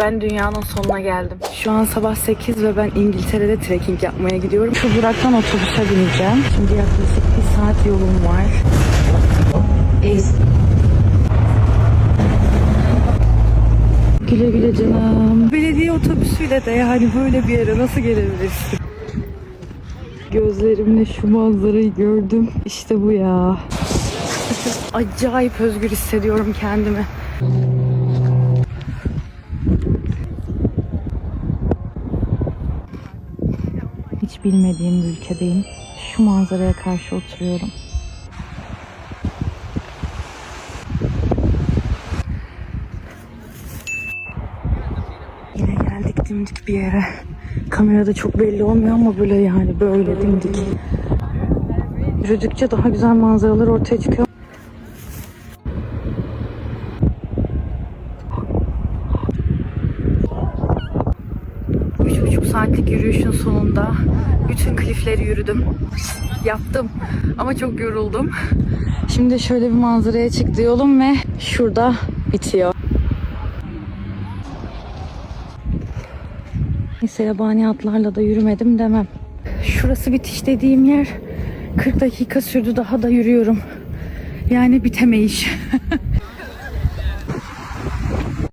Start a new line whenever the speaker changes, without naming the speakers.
Ben dünyanın sonuna geldim. Şu an sabah 8 ve ben İngiltere'de trekking yapmaya gidiyorum. Şu duraktan otobüse bineceğim. Şimdi yaklaşık bir saat yolum var. Güle güle canım. Belediye otobüsüyle de yani böyle bir yere nasıl gelebilirsin? Gözlerimle şu manzarayı gördüm. İşte bu ya. Acayip özgür hissediyorum kendimi. Hiç bilmediğim bir ülkedeyim. Şu manzaraya karşı oturuyorum. Yine geldik dimdik bir yere. Kamerada çok belli olmuyor ama böyle yani böyle dimdik. Yürüdükçe daha güzel manzaralar ortaya çıkıyor. Saatlik yürüyüşün sonunda bütün klifleri yürüdüm. Yaptım ama çok yoruldum. Şimdi şöyle bir manzaraya çıktı yolum ve şurada bitiyor. Neyse yabani atlarla da yürümedim demem. Şurası bitiş dediğim yer 40 dakika sürdü daha da yürüyorum. Yani bitemeyiş.